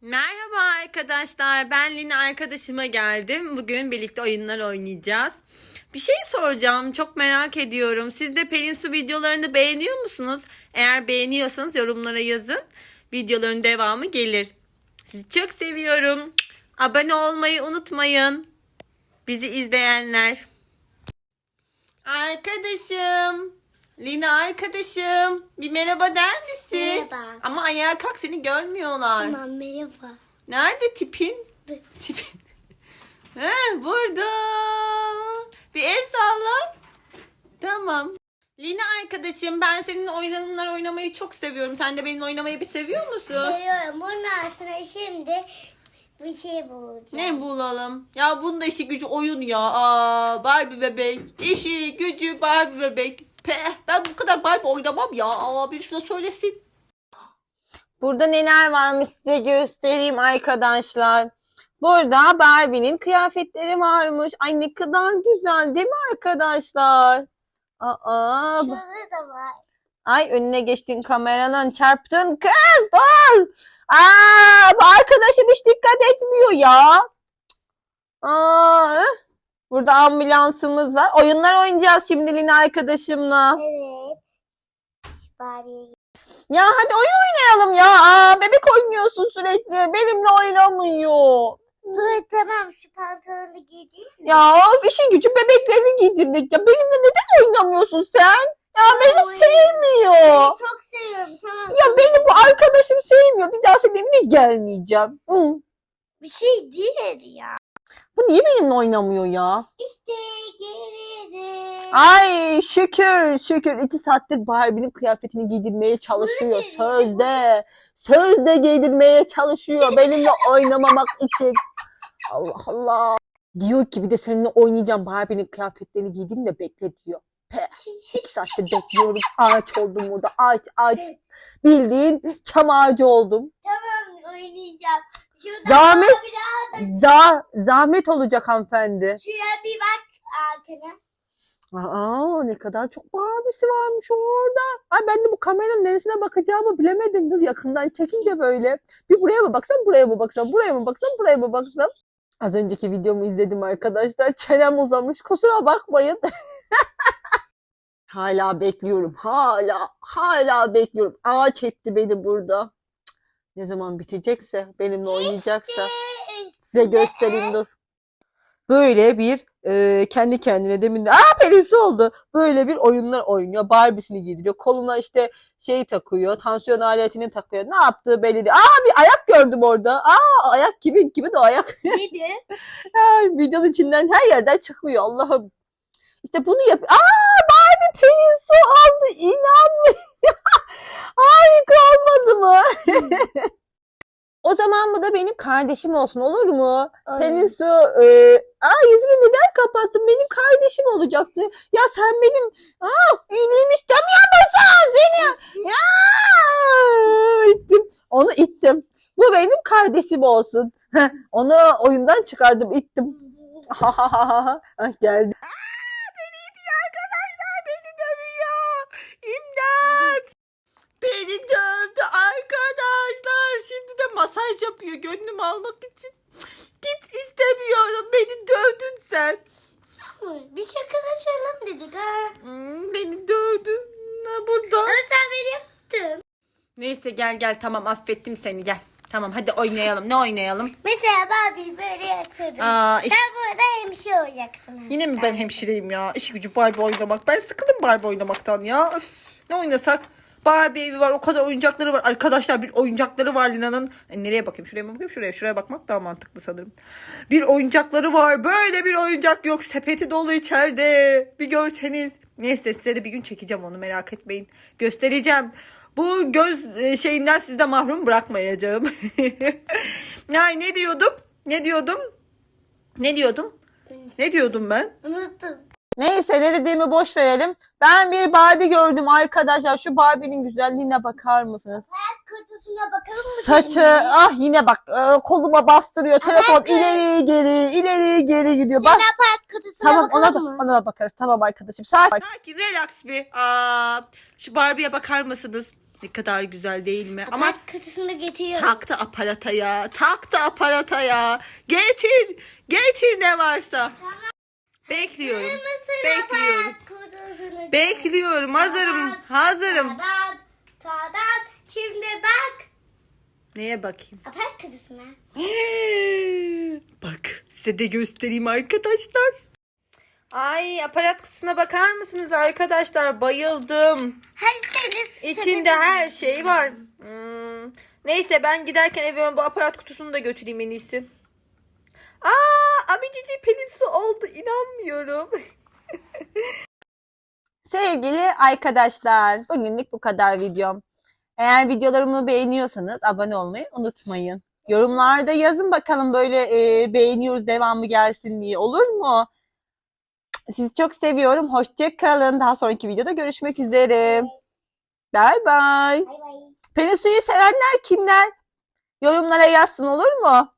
Merhaba arkadaşlar. Ben Lina arkadaşıma geldim. Bugün birlikte oyunlar oynayacağız. Bir şey soracağım. Çok merak ediyorum. Siz de Pelin Su videolarını beğeniyor musunuz? Eğer beğeniyorsanız yorumlara yazın. Videoların devamı gelir. Sizi çok seviyorum. Abone olmayı unutmayın. Bizi izleyenler. Arkadaşım. Lina arkadaşım. Bir merhaba der misin? Merhaba. Ama ayağa kalk seni görmüyorlar. Tamam merhaba. Nerede tipin? Tipin. He, burada. Bir el salla. Tamam. Lina arkadaşım ben seninle oyunlar oynamayı çok seviyorum. Sen de benimle oynamayı bir seviyor musun? Seviyorum. Bundan sonra şimdi bir şey bulacağım. Ne bulalım? Ya bunda işi gücü oyun ya. Aa, Barbie bebek. İşi gücü Barbie bebek. Peh, ben bu kadar Barbie oynamam ya. Aa, bir şuna söylesin. Burada neler varmış size göstereyim arkadaşlar. Burada Barbie'nin kıyafetleri varmış. Ay ne kadar güzel değil mi arkadaşlar? Aa, bu- Şurada da var. Ay önüne geçtin kameranın çarptın kız dur. Aa bu arkadaşım hiç dikkat etmiyor ya. Aa, burada ambulansımız var. Oyunlar oynayacağız şimdi Lina arkadaşımla. Evet. Barbie. Ya hadi oyun oynayalım ya. Aa, bebek oynuyorsun sürekli. Benimle oynamıyor. Dur tamam şu pantolonu giyeyim mi? Ya of, işin gücü bebeklerini giydirmek. Ya benimle neden oynamıyorsun sen? Ya beni Oynayayım. sevmiyor. Çok seviyorum tamam. Ya beni bu arkadaşım sevmiyor. Bir daha senin evine gelmeyeceğim. Hı. Bir şey değil ya. Bu niye benimle oynamıyor ya? İşte gelirim. Ay şükür şükür iki saattir Barbie'nin kıyafetini giydirmeye çalışıyor. Sözde. Sözde giydirmeye çalışıyor benimle oynamamak için. Allah Allah. Diyor ki bir de seninle oynayacağım Barbie'nin kıyafetlerini giydim de bekle diyor. Peh, iki saattir bekliyorum. Ağaç oldum burada. Ağaç ağaç. Bildiğin çam ağacı oldum. Tamam oynayacağım. Şurada Zahmet- Za zahmet olacak hanımefendi. şuraya bir bak arkana. Aa ne kadar çok Barbie'si varmış orada. Ay ben de bu kameranın neresine bakacağımı bilemedim. Dur yakından çekince böyle. Bir buraya mı baksam, buraya mı baksam, buraya mı baksam, buraya mı baksam. Az önceki videomu izledim arkadaşlar. Çenem uzamış. Kusura bakmayın. hala bekliyorum. Hala, hala bekliyorum. Ağaç etti beni burada. Ne zaman bitecekse, benimle oynayacaksa. Size göstereyim dur. Böyle bir e, kendi kendine demin de aa perisi oldu. Böyle bir oyunlar oynuyor. Barbie'sini giydiriyor. Koluna işte şey takıyor. Tansiyon aletini takıyor. Ne yaptığı belli değil. Aa bir ayak gördüm orada. Aa ayak kimin? Kimin o ayak? Neydi? Videonun içinden her yerden çıkıyor Allah'ım. İşte bunu yap. Aa Barbie penisi aldı. İnanmıyorum. Harika olmadı mı? o zaman bu da benim kardeşim olsun olur mu? Penisu, e, aa yüzünü neden kapattın? Benim kardeşim olacaktı. Ya sen benim, aa iyiliğimi istemiyor musun seni? Ya ittim, onu ittim. Bu benim kardeşim olsun. Onu oyundan çıkardım, ittim. ah, geldi. beni itiyor arkadaşlar, beni dövüyor. İmdat. Beni dövdü arkadaşlar. Şimdi de masaj yapıyor gönlümü almak için. Git istemiyorum. Beni dövdün sen. Bir şakalaşalım dedik ha. Hmm, beni dövdü. Ne burada? Ama sen beni yaptın. Neyse gel gel tamam affettim seni gel. Tamam hadi oynayalım. Ne oynayalım? Mesela Barbie böyle yatırdım. Aa, iş- Sen burada hemşire olacaksın. Yine mi ben hemşireyim ya? İş gücü Barbie oynamak. Ben sıkıldım Barbie oynamaktan ya. Öf, ne oynasak? Barbie evi var. O kadar oyuncakları var. Arkadaşlar bir oyuncakları var Lina'nın. E, nereye bakayım? Şuraya mı bakayım? Şuraya. Şuraya bakmak daha mantıklı sanırım. Bir oyuncakları var. Böyle bir oyuncak yok. Sepeti dolu içeride. Bir görseniz. Neyse size de bir gün çekeceğim onu merak etmeyin. Göstereceğim. Bu göz e, şeyinden sizde mahrum bırakmayacağım. Ay ne diyordum? Ne diyordum? Ne diyordum? Ne diyordum ben? Unuttum. Neyse ne dediğimi boş verelim. Ben bir Barbie gördüm arkadaşlar. Şu Barbie'nin güzelliğine bakar mısınız? Ayak kutusuna bakalım mı? Saçı senin? ah yine bak e, koluma bastırıyor. Telefon Evet. ileri geri ileri geri gidiyor. Bas. Senin ayak kutusuna Tamam ona da, bakalım mı? ona da bakarız. Tamam arkadaşım. Sakin. Sakin relax bir. Aa, şu Barbie'ye bakar mısınız? Ne kadar güzel değil mi? Ama Ama kutusunu getiriyorum. tak da aparata ya. Tak da aparata ya. Getir. Getir ne varsa. Bekliyorum. Mısır Bekliyorum. kutusunu Bekliyorum. Hazırım. Hazırım. Tadat, tadat. Şimdi bak. Neye bakayım? Aparat kutusuna. Bak size de göstereyim arkadaşlar. Ay aparat kutusuna bakar mısınız arkadaşlar? Bayıldım. Hadi seni İçinde her şey var. Hmm. Neyse ben giderken eve bu aparat kutusunu da götüreyim en iyisi. Aa, amicici Pelin su oldu inanmıyorum. Sevgili arkadaşlar, bugünlük bu kadar videom. Eğer videolarımı beğeniyorsanız abone olmayı unutmayın. Yorumlarda yazın bakalım böyle e, beğeniyoruz devamı gelsin diye olur mu? Sizi çok seviyorum. Hoşça kalın. Daha sonraki videoda görüşmek üzere. Bye bye. Pelin suyu sevenler kimler? Yorumlara yazsın olur mu?